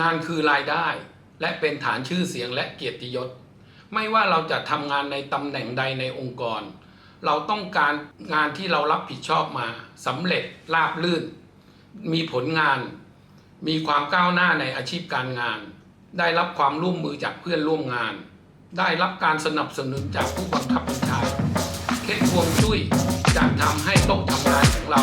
งานคือรายได้ และเป็นฐานชื่อเสียงและเกียรติยศ ไม่ว่าเราจะทำงานในตำแหน่งใดในองค์กร เราต้องการงานที่เรารับผิดชอบมาสำเร็จราบลื่น มีผลงาน มีความก้าวหน้าในอาชีพการงาน ได้รับความร่วมมือจากเพื่อนร่วมงาน ได้รับการสนับสนุนจากผู้บังคับบัญชาเคล็ดวงจุ้ยจะทำให้โต๊ะทำงานของเรา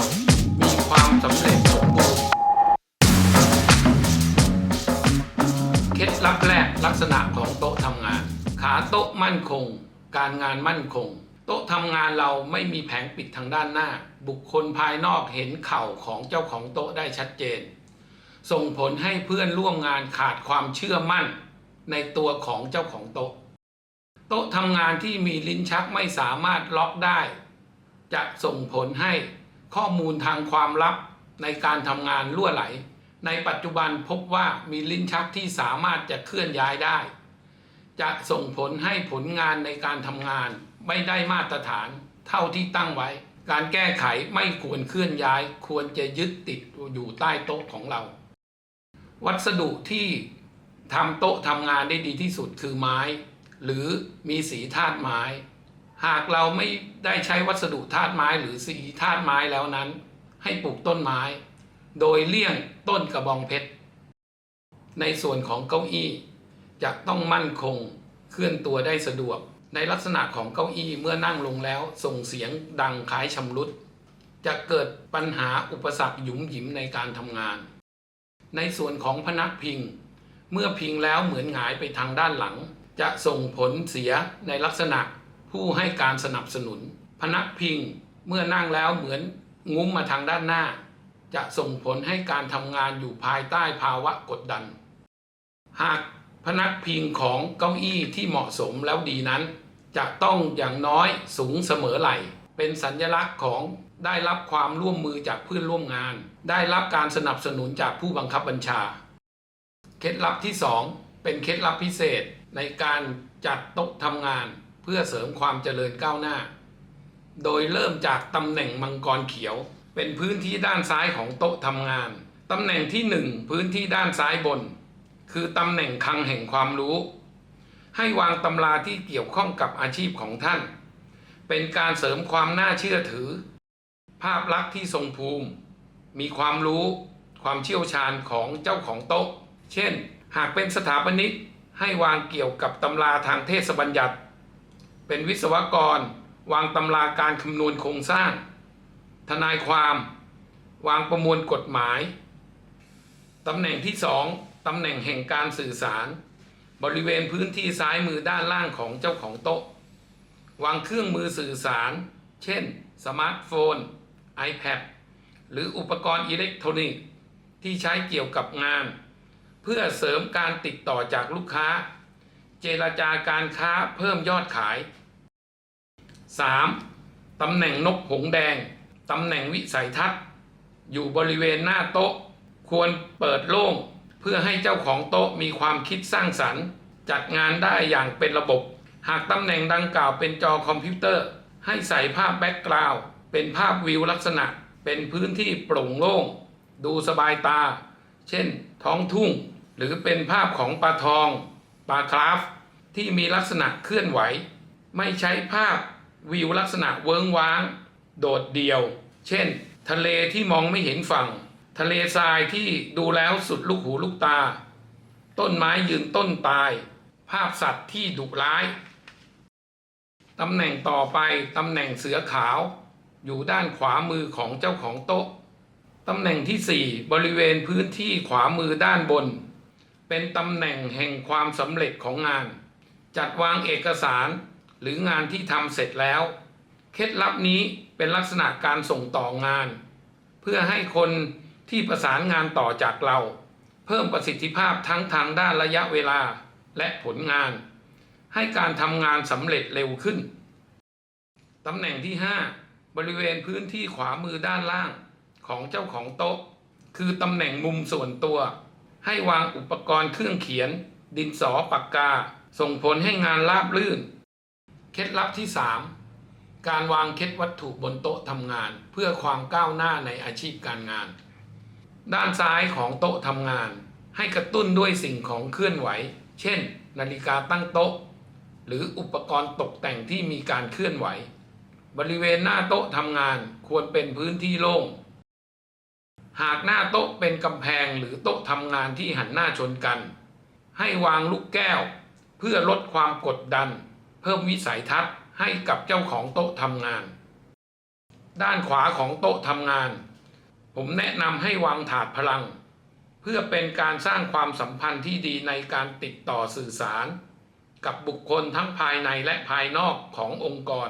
มั่นคง การงานมั่นคง โต๊ะทำงานเราไม่มีแผงปิดทางด้านหน้า บุคคลภายนอกเห็นเข่าของเจ้าของโต๊ะได้ชัดเจน ส่งผลให้เพื่อนร่วมงานขาดความเชื่อมั่น ในตัวของเจ้าของโต๊ะ โต๊ะทำงานที่มีลิ้นชักไม่สามารถล็อกได้ จะส่งผลให้ข้อมูลทางความลับในการทำงานรั่วไหล ในปัจจุบันพบว่ามีลิ้นชักที่สามารถจะเคลื่อนย้ายได้ จะส่งผลให้ผลงานในการทำงาน ไม่ได้มาตรฐานเท่าที่ตั้งไว้ การแก้ไขไม่ควรเคลื่อนย้าย ควรจะยึดติดอยู่ใต้โต๊ะของเรา วัสดุที่ทำโต๊ะทำงานได้ดีที่สุดคือไม้ หรือมีสีธาตุไม้ หากเราไม่ได้ใช้วัสดุธาตุไม้หรือสีธาตุไม้แล้วนั้น ให้ปลูกต้นไม้ โดยเลี่ยงต้นกระบองเพชรในส่วนของเก้าอี้ จะต้องมั่นคงเคลื่อนตัวได้สะดวก ในลักษณะของเก้าอี้เมื่อนั่งลงแล้ว ส่งเสียงดังคล้ายชำรุด จะเกิดปัญหาอุปสรรคหยุมหยิมในการทำงาน ในส่วนของพนักพิง เมื่อพิงแล้วเหมือนหงายไปทางด้านหลัง จะส่งผลเสียในลักษณะผู้ให้การสนับสนุน พนักพิงเมื่อนั่งแล้วเหมือนงุ้มมาทางด้านหน้า จะส่งผลให้การทำงานอยู่ภายใต้ภาวะกดดัน หาก พนักพิงของเก้าอี้ที่เหมาะสมแล้วดีนั้น จะต้องอย่างน้อยสูงเสมอไหล่ เป็นสัญลักษณ์ของได้รับความร่วมมือจากเพื่อนร่วมงาน ได้รับการสนับสนุนจากผู้บังคับบัญชา เคล็ดลับที่ 2 เป็นเคล็ดลับพิเศษในการจัดโต๊ะทำงาน เพื่อเสริมความเจริญก้าวหน้า โดยเริ่มจากตำแหน่งมังกรเขียว เป็นพื้นที่ด้านซ้ายของโต๊ะทำงานตำแหน่งที่ 1 พื้นที่ด้านซ้ายบน คือตำแหน่งคลังแห่งความรู้ ให้วางตำราที่เกี่ยวข้องกับอาชีพของท่าน เป็นการเสริมความน่าเชื่อถือ ภาพลักษณ์ที่ทรงภูมิ มีความรู้ ความเชี่ยวชาญของเจ้าของโต๊ะ เช่น หากเป็นสถาปนิกให้วางเกี่ยวกับตำราทางเทศบัญญัติ เป็นวิศวกร วางตำราการคำนวณโครงสร้าง ทนายความ วางประมวลกฎหมาย ตำแหน่งที่2 ตำแหน่งแห่งการสื่อสาร บริเวณพื้นที่ซ้ายมือด้านล่างของเจ้าของโต๊ะ วางเครื่องมือสื่อสาร เช่น สมาร์ทโฟน iPad หรืออุปกรณ์อิเล็กทรอนิกส์ที่ใช้เกี่ยวกับงาน เพื่อเสริมการติดต่อจากลูกค้า เจรจาการค้าเพิ่มยอดขาย 3. ตำแหน่งนกหงส์แดง ตำแหน่งวิสัยทัศน์ อยู่บริเวณหน้าโต๊ะ ควรเปิดโล่ง พื่อให้เจ้าของโต๊ะมีความคิดสร้างสรรค์ จัดงานได้อย่างเป็นระบบ หากตำแหน่งดังกล่าวเป็นจอคอมพิวเตอร์ ให้ใส่ภาพแบ็กกราวด์เป็นภาพวิวลักษณะ เป็นพื้นที่โปร่งโล่ง ดูสบายตา เช่น ท้องทุ่ง หรือเป็นภาพของปลาทองปลาคราฟที่มีลักษณะเคลื่อนไหว ไม่ใช้ภาพวิวลักษณะเวิ้งว้าง โดดเดี่ยว เช่น ทะเลที่มองไม่เห็นฝั่ง ทะเลทรายที่ดูแล้วสุดลูกหูลูกตา ต้นไม้ยืนต้นตาย ภาพสัตว์ที่ดุร้ายตำแหน่งต่อไปตำแหน่งเสือขาว อยู่ด้านขวามือของเจ้าของโต๊ะตำแหน่งที่ 4 บริเวณพื้นที่ขวามือด้านบน เป็นตำแหน่งแห่งความสำเร็จของงาน จัดวางเอกสารหรืองานที่ทำเสร็จแล้ว เคล็ดลับนี้เป็นลักษณะการส่งต่องาน เพื่อให้คน ที่ประสานงานต่อจากเรา เพิ่มประสิทธิภาพทั้งทางด้านระยะเวลาและผลงาน ให้การทำงานสำเร็จเร็วขึ้นตำแหน่งที่ 5 บริเวณพื้นที่ขวามือด้านล่างของเจ้าของโต๊ะ คือตำแหน่งมุมส่วนตัว ให้วางอุปกรณ์เครื่องเขียน ดินสอปากกา ส่งผลให้งานราบรื่น เคล็ดลับที่ 3 การวางเคล็ดวัตถุบนโต๊ะทำงาน เพื่อความก้าวหน้าในอาชีพการงาน ด้านซ้ายของโต๊ะทำงาน ให้กระตุ้นด้วยสิ่งของเคลื่อนไหว เช่น นาฬิกาตั้งโต๊ะ หรืออุปกรณ์ตกแต่งที่มีการเคลื่อนไหว บริเวณหน้าโต๊ะทำงานควรเป็นพื้นที่โล่ง หากหน้าโต๊ะเป็นกำแพงหรือโต๊ะทำงานที่หันหน้าชนกัน ให้วางลูกแก้ว เพื่อลดความกดดัน เพิ่มวิสัยทัศน์ให้กับเจ้าของโต๊ะทำงาน ด้านขวาของโต๊ะทำงาน ผมแนะนำให้วางถาดพลัง เพื่อเป็นการสร้างความสัมพันธ์ที่ดีในการติดต่อสื่อสาร กับบุคคลทั้งภายในและภายนอกขององค์กร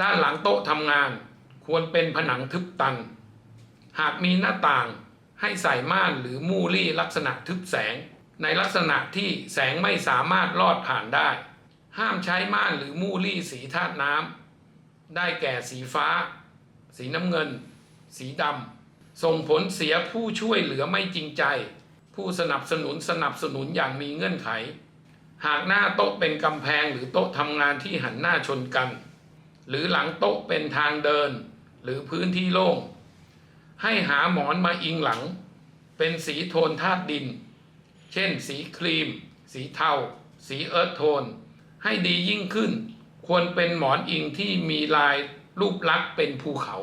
ด้านหลังโต๊ะทำงาน ควรเป็นผนังทึบตัน หากมีหน้าต่างให้ใส่ม่านหรือมูลี่ลักษณะทึบแสง ในลักษณะที่แสงไม่สามารถลอดผ่านได้ ห้ามใช้ม่านหรือมูลี่สีธาตุน้ำได้แก่สีฟ้า สีน้ำเงิน สีดำ ส่งผลเสียผู้ช่วยเหลือไม่จริงใจ ผู้สนับสนุนสนับสนุนอย่างมีเงื่อนไข หากหน้าโต๊ะเป็นกำแพงหรือโต๊ะทำงานที่หันหน้าชนกัน หรือหลังโต๊ะเป็นทางเดิน หรือพื้นที่โล่ง ให้หาหมอนมาอิงหลัง เป็นสีโทนธาตุดิน เช่น สีครีม สีเทา สีเอิร์ธโทน ให้ดียิ่งขึ้น ควรเป็นหมอนอิงที่มีลายรูปลักษณ์เป็นภูเขา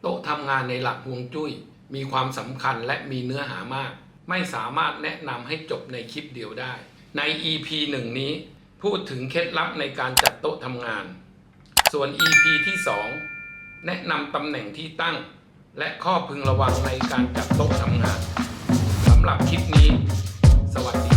โต๊ะทำงานในหลักฮวงจุ้ย มีความสำคัญและมีเนื้อหามาก ไม่สามารถแนะนำให้จบในคลิปเดียวได้ ใน EP หนึ่งนี้พูดถึงเคล็ดลับในการจัดโต๊ะทำงาน ส่วน EP ที่ 2 แนะนำตำแหน่งที่ตั้ง และข้อพึงระวังในการจัดโต๊ะทำงานสำหรับคลิปนี้ สวัสดี